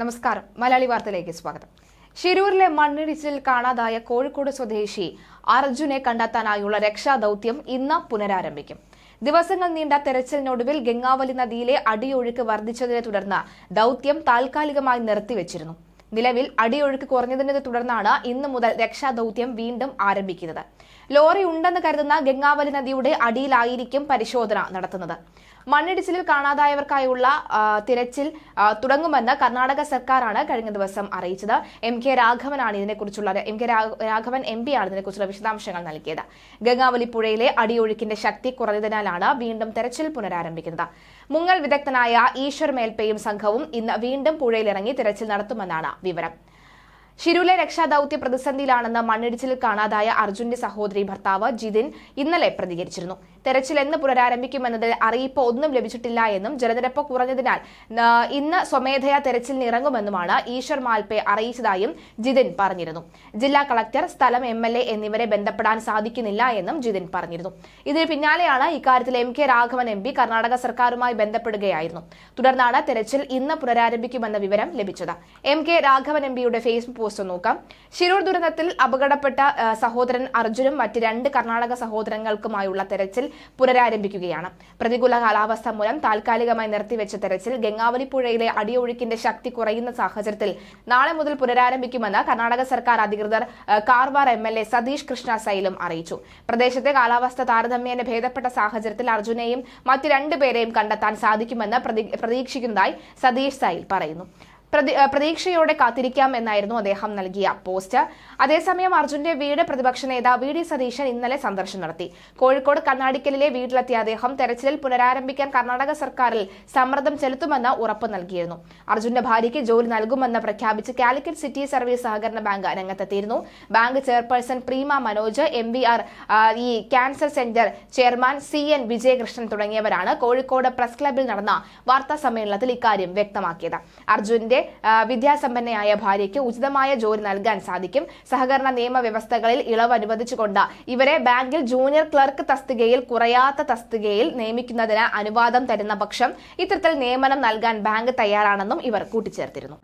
നമസ്കാരം. മലയാളി വാർത്തയിലേക്ക് സ്വാഗതം. ശിരൂരിലെ മണ്ണിടിച്ചിൽ കാണാതായ കോഴിക്കോട് സ്വദേശി അർജുനെ കണ്ടെത്താനായുള്ള രക്ഷാദൌത്യം ഇന്ന് പുനരാരംഭിക്കും. ദിവസങ്ങൾ നീണ്ട തെരച്ചിലിനൊടുവിൽ ഗംഗാവലി നദിയിലെ അടിയൊഴുക്ക് വർദ്ധിച്ചതിനെ തുടർന്ന് ദൌത്യം താൽക്കാലികമായി നിർത്തിവച്ചിരുന്നു. നിലവിൽ അടിയൊഴുക്ക് കുറഞ്ഞതിനെ തുടർന്നാണ് ഇന്നു മുതൽ രക്ഷാദൌത്യം വീണ്ടും ആരംഭിക്കുന്നത്. ലോറി ഉണ്ടെന്ന് കരുതുന്ന ഗംഗാവലി നദിയുടെ അടിയിലായിരിക്കും പരിശോധന നടത്തുന്നത്. മണ്ണിടിച്ചിലിൽ കാണാതായവർക്കായുള്ള തിരച്ചിൽ തുടങ്ങുമെന്ന് കർണാടക സർക്കാരാണ് കഴിഞ്ഞ ദിവസം അറിയിച്ചത്. എം കെ രാഘവനാണ് ഇതിനെക്കുറിച്ചുള്ള M K Raghavan M P ആണ് ഇതിനെക്കുറിച്ചുള്ള വിശദാംശങ്ങൾ നൽകിയത്. ഗംഗാവലി പുഴയിലെ അടിയൊഴുക്കിന്റെ ശക്തി കുറഞ്ഞതിനാലാണ് വീണ്ടും തെരച്ചിൽ പുനരാരംഭിക്കുന്നത്. മുങ്ങൽ വിദഗ്ധനായ ഈശ്വർ മേൽപ്പയും സംഘവും ഇന്ന് വീണ്ടും പുഴയിലിറങ്ങി തിരച്ചിൽ നടത്തുമെന്നാണ് വിവരം ഷിരൂലെ രക്ഷാദൌത്യ പ്രതിസന്ധിയിലാണെന്ന് മണ്ണിടിച്ചിൽ കാണാതായ അർജുന്റെ സഹോദരി ഭർത്താവ് ജിതിൻ ഇന്നലെ പ്രതികരിച്ചിരുന്നു. തെരച്ചിൽ എന്ന് പുനരാരംഭിക്കുമെന്നതിൽ അറിയിപ്പ് ഒന്നും ലഭിച്ചിട്ടില്ല എന്നും ജലനിരപ്പ് കുറഞ്ഞതിനാൽ ഇന്ന് സ്വമേധയാ തെരച്ചിലിന് ഇറങ്ങുമെന്നുമാണ് ഈശ്വർ മാൽപെ അറിയിച്ചതായും ജിതിൻ പറഞ്ഞിരുന്നു. ജില്ലാ കളക്ടർ സ്ഥലം എം എൽ എ എന്നിവരെ ബന്ധപ്പെടാൻ സാധിക്കുന്നില്ല എന്നും ജിതിൻ പറഞ്ഞിരുന്നു. ഇതിന് പിന്നാലെയാണ് ഇക്കാര്യത്തിൽ M K Raghavan M P Karnataka സർക്കാരുമായി ബന്ധപ്പെടുകയായിരുന്നു. തുടർന്നാണ് തെരച്ചിൽ ഇന്ന് പുനരാരംഭിക്കുമെന്ന വിവരം ലഭിച്ചത്. എം കെ രാഘവൻ എം പിയുടെ ഫേസ്ബുക്ക് പോസ്റ്റ് നോക്കാം. ശിരൂർ ദുരന്തത്തിൽ അപകടപ്പെട്ട സഹോദരൻ അർജുനും മറ്റ് രണ്ട് കർണാടക സഹോദരങ്ങൾക്കുമായുള്ള തെരച്ചിൽ പുനരാരംഭിക്കുകയാണ്. പ്രതികൂല കാലാവസ്ഥ മൂലം താൽക്കാലികമായി നിർത്തിവെച്ച തെരച്ചിൽ ഗംഗാവലി പുഴയിലെ അടിയൊഴുക്കിന്റെ ശക്തി കുറയുന്ന സാഹചര്യത്തിൽ നാളെ മുതൽ പുനരാരംഭിക്കുമെന്ന് കർണാടക സർക്കാർ അധികൃതർ Karwar M L A Satish Krishna സൈലും അറിയിച്ചു. പ്രദേശത്തെ കാലാവസ്ഥ താരതമ്യേന ഭേദപ്പെട്ട സാഹചര്യത്തിൽ അർജുനെയും മറ്റ് രണ്ടുപേരെയും കണ്ടെത്താൻ സാധിക്കുമെന്ന് പ്രതി- പ്രതീക്ഷിക്കുന്നതായി സതീഷ് സൈൽ പറയുന്നു. പ്രതീക്ഷയോടെ കാത്തിരിക്കാം എന്നായിരുന്നു അദ്ദേഹം നൽകിയ പോസ്റ്റ്. അതേസമയം അർജുന്റെ വീട് പ്രതിപക്ഷ നേതാവ് വി. ഡി. സതീശൻ ഇന്നലെ സന്ദർശനം നടത്തി. കോഴിക്കോട് കണ്ണാടിക്കലിലെ വീട്ടിലെത്തിയ അദ്ദേഹം തെരച്ചിലിൽ പുനരാരംഭിക്കാൻ കർണാടക സർക്കാരിൽ സമ്മർദ്ദം ചെലുത്തുമെന്ന് ഉറപ്പ് നൽകിയിരുന്നു. അർജുന്റെ ഭാര്യയ്ക്ക് ജോലി നൽകുമെന്ന് പ്രഖ്യാപിച്ച് കാലിക്കറ്റ് സിറ്റി സർവീസ് സഹകരണ ബാങ്ക് രംഗത്തെത്തിയിരുന്നു. Bank chairperson Preema Manoj M V R ഈ cancer centre chairman C N Vijayakrishnan തുടങ്ങിയവരാണ് കോഴിക്കോട് പ്രസ് ക്ലബിൽ നടന്ന വാർത്താ സമ്മേളനത്തിൽ ഇക്കാര്യം വ്യക്തമാക്കിയത്. അർജുന്റെ വിദ്യാസമ്പന്നയായ ഭാര്യയ്ക്ക് ഉചിതമായ ജോലി നൽകാൻ സാധിക്കും. സഹകരണ നിയമ വ്യവസ്ഥകളിൽ ഇളവ് അനുവദിച്ചുകൊണ്ട് ഇവരെ ബാങ്കിൽ ജൂനിയർ ക്ലർക്ക് തസ്തികയിൽ കുറയാത്ത തസ്തികയിൽ നിയമിക്കുന്നതിന് അനുവാദം തരുന്ന പക്ഷം ഇത്തരത്തിൽ നിയമനം നൽകാൻ ബാങ്ക് തയ്യാറാണെന്നും ഇവർ കൂട്ടിച്ചേർത്തിരുന്നു.